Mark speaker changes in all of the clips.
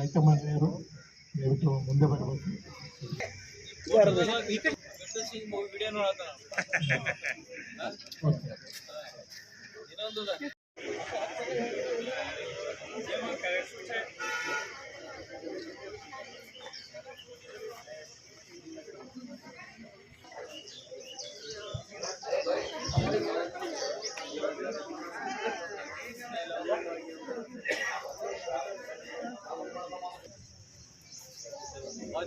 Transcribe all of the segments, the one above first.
Speaker 1: ರೈತ ಮಹಿಳೆಯರು ದಯವಿಟ್ಟು ಮುಂದೆ ಬರಬೇಕು. ಡಿ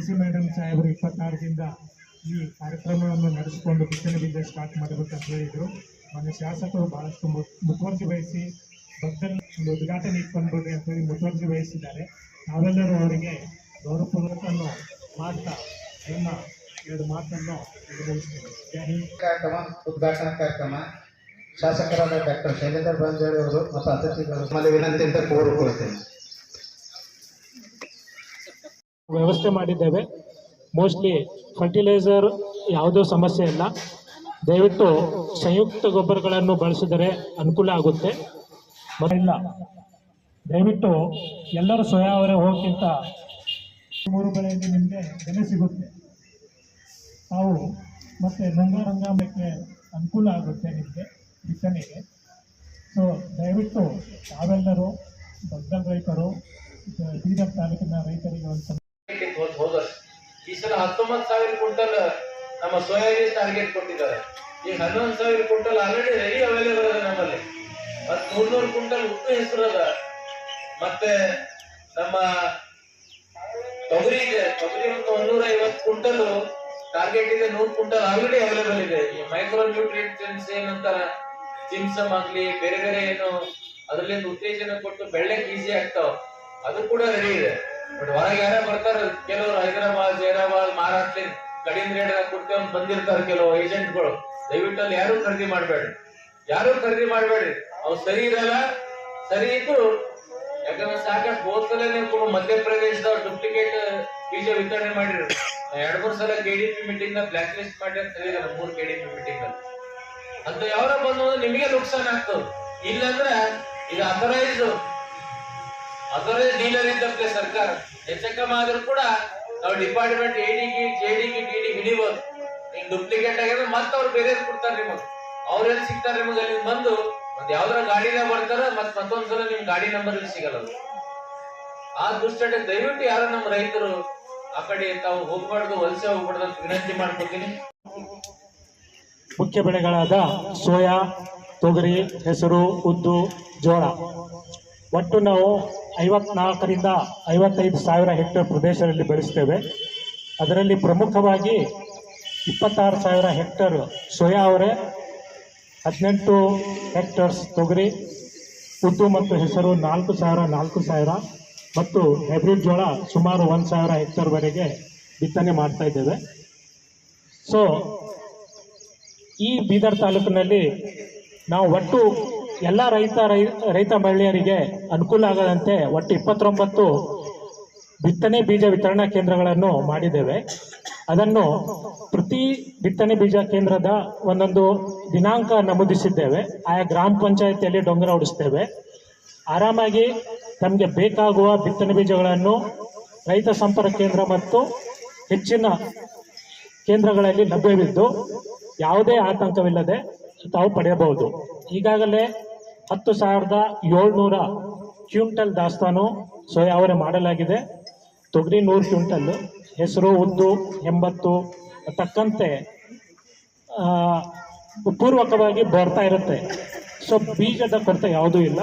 Speaker 1: ಸಿ ಮೇಡಮ್ ಸಾಹೇಬರು ಇಪ್ಪತ್ತಾರರಿಂದ ಈ ಕಾರ್ಯಕ್ರಮವನ್ನು ನಡೆಸಿಕೊಂಡು ಬಿತ್ತನೆ ಬಿಂದೆ ಸ್ಟಾರ್ಟ್ ಮಾಡಬೇಕಂತ ಹೇಳಿದ್ರು. ಮನೆ ಶಾಸಕರು ಬಹಳಷ್ಟು ಮುತುವರ್ಜಿ ವಹಿಸಿ ಭಕ್ತರು ಒಂದು ಉದ್ಘಾಟನೆ ಅಂತ ಹೇಳಿ ಮುತುವರ್ಜಿ ವಹಿಸಿದ್ದಾರೆ. ನಾವೆಲ್ಲರೂ ಅವರಿಗೆ ಗೌರವಪೂರ್ವಕವನ್ನು ಮಾಡ್ತಾ ನನ್ನ ಎರಡು ಮಾತನ್ನು
Speaker 2: ಕಾರ್ಯಕ್ರಮ ಉದ್ಘಾಟನಾ ಕಾರ್ಯಕ್ರಮ ಶಾಸಕರಾದ ಡಾಕ್ಟರ್ ಶೈಲೇಂದ್ರ ಬಂಜಾರಿ ಅವರು ಮತ್ತು ಅತಿಥಿಗಳು ನಮ್ಮಲ್ಲಿ ವಿನಂತಿ ಅಂತ ಕೋರಿಕೊಳ್ತೇನೆ.
Speaker 1: ವ್ಯವಸ್ಥೆ ಮಾಡಿದ್ದೇವೆ. ಮೋಸ್ಟ್ಲಿ ಫರ್ಟಿಲೈಸರ್ ಯಾವುದೋ ಸಮಸ್ಯೆ ಇಲ್ಲ. ದಯವಿಟ್ಟು ಸಂಯುಕ್ತ ಗೊಬ್ಬರಗಳನ್ನು ಬಳಸಿದರೆ ಅನುಕೂಲ ಆಗುತ್ತೆ. ಇಲ್ಲ. ದಯವಿಟ್ಟು ಎಲ್ಲರೂ ಸೋಯಾವರೆ ಹೋಗಿಂತ ಮೂರು ಬೆಳೆಯಲ್ಲಿ ನಿಮಗೆ ಬೆಲೆ ಸಿಗುತ್ತೆ. ತಾವು ಮತ್ತು ಗಂಗಾರಂಗಾಮಕ್ಕೆ ಅನುಕೂಲ ಆಗುತ್ತೆ ನಿಮಗೆ ಬಿತ್ತನೆಗೆ ಸೊ ದಯವಿಟ್ಟು ತಾವೆಲ್ಲರೂ, ದೊಡ್ಡ ರೈತರು ಬೀದರ್ ತಾಲೂಕಿನ ರೈತರಿಗೆ ಒಂದು
Speaker 3: ಹೋದ. ಈ ಸಲ ಹತ್ತೊಂಬತ್ತು ಸಾವಿರ ಕ್ವಿಂಟಲ್, ನಮ್ಮ ಸೋಯಾಬೀನ್ ಟಾರ್ಗೆಟ್ ಕೊಟ್ಟಿದ್ದಾರೆ. ಈಗ ಹನ್ನೊಂದು ಸಾವಿರ ಕ್ವಿಂಟಲ್ ಆಲ್ರೆಡಿ ರೆಡಿ ಅವೈಲೇಬಲ್ ಅದ ನಮ್ಮಲ್ಲಿ. ಮತ್ ಮೂರ್ನೂರು ಕ್ವಿಂಟಲ್ ಉಪ್ಪು ಹೆಸರು ಅದ. ಮತ್ತೆ ನಮ್ಮ ತೊಗರಿ ಇದೆ ತೊಗರಿ ಒಂದು ಒಂದೂರ ಐವತ್ತು ಕ್ವಿಂಟಲ್ ಟಾರ್ಗೆಟ್ ಇದೆ ನೂರು ಕ್ವಿಂಟಲ್ ಆಲ್ರೆಡಿ ಅವೈಲೇಬಲ್ ಇದೆ. ಈ ಮೈಕ್ರೋ ನ್ಯೂಟ್ರಿಯೆಂಟ್ಸ್ ಏನಂತಾರ ಜಿಮ್ಸಮ್ ಆಗ್ಲಿ, ಬೇರೆ ಬೇರೆ ಏನು ಅದ್ರಲ್ಲಿಂದ ಉತ್ತೇಜನ ಕೊಟ್ಟು ಬೆಳ್ಳಕ್ಕೆ ಈಸಿ ಆಗ್ತಾವ. ಅದು ಕೂಡ ರೆಡಿ ಇದೆ. ಬಟ್ ಹೊರಗೆ ಯಾರೇ ಬರ್ತಾರ, ಕೆಲವರು ಹೈದರಾಬಾದ್, ಜೈರಾಬಾದ್, ಮಹಾರಾಷ್ಟ್ರ ಕಡಿಮೆ ರೇಟ್ ಕೊಡ್ತೇವೆ ಅಂತ ಬಂದಿರ್ತಾರೆ ಕೆಲವು ಏಜೆಂಟ್ಗಳು ದಯವಿಟ್ಟು ಅಲ್ಲಿ ಯಾರು ಖರೀದಿ ಮಾಡಬೇಡ್ರಿ. ಯಾರು ಖರೀದಿ ಮಾಡಬೇಡ್ರಿ. ಅವ್ ಸರಿ ಇರಲ್ಲ, ಸರಿ ಇದ್ದು ಯಾಕಂದ್ರೆ ಸಾಕಷ್ಟು ಹೋದ್ ಸಲ ನೀವು ಮಧ್ಯಪ್ರದೇಶದ ಡೂಪ್ಲಿಕೇಟ್ ಬೀಜ ವಿತರಣೆ ಮಾಡಿರಿ ಎರಡ್ ಮೂರು ಸಲ ಕೆಡಿಪಿ ಮೀಟಿಂಗ್ನ ಬ್ಲಾಕ್ ಲಿಸ್ಟ್ ಮಾಡಿ ಅಂತ ಹೇಳಿದಾರೆ, ಮೂರು ಕೆಡಿಪಿ ಮೀಟಿಂಗ್ ಅಲ್ಲಿ. ಅಂತ ಯಾವ್ರ ಬಂದು ನಿಮಗೆ ನುಕ್ಸಾನ್ ಆಗ್ತದೆ. ಇಲ್ಲಂದ್ರ ಈಗ ಅಥರೈಸ್ ಅಥರೈಸ್ ಡೀಲರ್ ಇದ್ದಕ್ಕೆ ಸರ್ಕಾರ ಹೆಚ್ಚಕಮ್ಮ ಆದ್ರೂ ಕೂಡ ನಾವು ಡಿಪಾರ್ಟ್ಮೆಂಟ್ ಎಡಿಗೆ ಜೆಡಿಗೆ ಡಿಡಿ ಹಿಡಿಬೋದು. ಈಗ ಡುಪ್ಲಿಕೇಟ್ ಆಗಿದ್ರೆ ಮತ್ತೆ ಅವ್ರು ಬೇರೆ ಕೊಡ್ತಾರೆ ನಿಮಗೆ. ಅವ್ರೇನ್ ಸಿಗ್ತಾರೆ ನಿಮಗೆ? ಅಲ್ಲಿ ಬಂದು ಮತ್ತೆ ಯಾವ್ದಾರ ಗಾಡಿನ ಬರ್ತಾರ, ಮತ್ತೆ ಮತ್ತೊಂದ್ಸಲ ನಿಮ್ ಗಾಡಿ ನಂಬರ್ ಸಿಗಲ್ಲ ಆ ದುಷ್ಟ ದಯವಿಟ್ಟು ಯಾರು ನಮ್ಮ ರೈತರು
Speaker 1: ಮುಖ್ಯ ಬೆಳೆಗಳಾದ ಸೋಯಾ, ತೊಗರಿ, ಹೆಸರು, ಉದ್ದು, ಜೋಳ. ಒಟ್ಟು ನಾವು ಐವತ್ನಾಲ್ಕರಿಂದ ಐವತ್ತೈದು ಸಾವಿರ ಹೆಕ್ಟೇರ್ ಪ್ರದೇಶದಲ್ಲಿ ಬೆಳೆಸ್ತೇವೆ. ಅದರಲ್ಲಿ ಪ್ರಮುಖವಾಗಿ ಇಪ್ಪತ್ತಾರು ಸಾವಿರ ಹೆಕ್ಟೇರ್ ಸೋಯಾ ಅವರೇ, ಹದಿನೆಂಟು ಹೆಕ್ಟರ್ಸ್ ತೊಗರಿ, ಉದ್ದು ಮತ್ತು ಹೆಸರು ನಾಲ್ಕು ಸಾವಿರ ನಾಲ್ಕು ಸಾವಿರ. ಮತ್ತು ಹೈಬ್ರಿಡ್ ಜೋಳ ಸುಮಾರು ಒಂದು ಸಾವಿರ ಹೆಕ್ಟರ್ವರೆಗೆ ಬಿತ್ತನೆ ಮಾಡ್ತಾ ಇದ್ದೇವೆ. ಸೊ ಈ ಬೀದರ್ ತಾಲೂಕಿನಲ್ಲಿ ನಾವು ಒಟ್ಟು ಎಲ್ಲ ರೈತ ರೈತ ಮಹಿಳೆಯರಿಗೆ ಅನುಕೂಲ ಆಗದಂತೆ ಒಟ್ಟು ಇಪ್ಪತ್ತೊಂಬತ್ತು ಬಿತ್ತನೆ ಬೀಜ ವಿತರಣಾ ಕೇಂದ್ರಗಳನ್ನು ಮಾಡಿದ್ದೇವೆ. ಅದನ್ನು ಪ್ರತಿ ಬಿತ್ತನೆ ಬೀಜ ಕೇಂದ್ರದ ಒಂದೊಂದು ದಿನಾಂಕ ನಮೂದಿಸಿದ್ದೇವೆ. ಆಯಾ ಗ್ರಾಮ ಪಂಚಾಯತಿಯಲ್ಲಿ ಡೊಂಗರ ಹೊಡಿಸ್ತೇವೆ ಆರಾಮಾಗಿ ತಮಗೆ ಬೇಕಾಗುವ ಬಿತ್ತನೆ ಬೀಜಗಳನ್ನು ರೈತ ಸಂಪರ್ಕ ಕೇಂದ್ರ ಮತ್ತು ಹೆಚ್ಚಿನ ಕೇಂದ್ರಗಳಲ್ಲಿ ಲಭ್ಯವಿದ್ದು ಯಾವುದೇ ಆತಂಕವಿಲ್ಲದೆ ತಾವು ಪಡೆಯಬಹುದು. ಈಗಾಗಲೇ ಹತ್ತು ಸಾವಿರದ ಏಳ್ನೂರ ಕ್ವಿಂಟಲ್ ದಾಸ್ತಾನು ಸೋಯಾವರೆ ಮಾಡಲಾಗಿದೆ. ತೊಗರಿ ನೂರು ಕ್ವಿಂಟಲ್, ಹೆಸರು ಉದ್ದು ಎಂಬತ್ತು, ತಕ್ಕಂತೆ ಪೂರ್ವಕವಾಗಿ ಬರ್ತಾ ಇರುತ್ತೆ. ಸೊ ಬೀಜದ ಕೊರತೆ ಯಾವುದೂ ಇಲ್ಲ.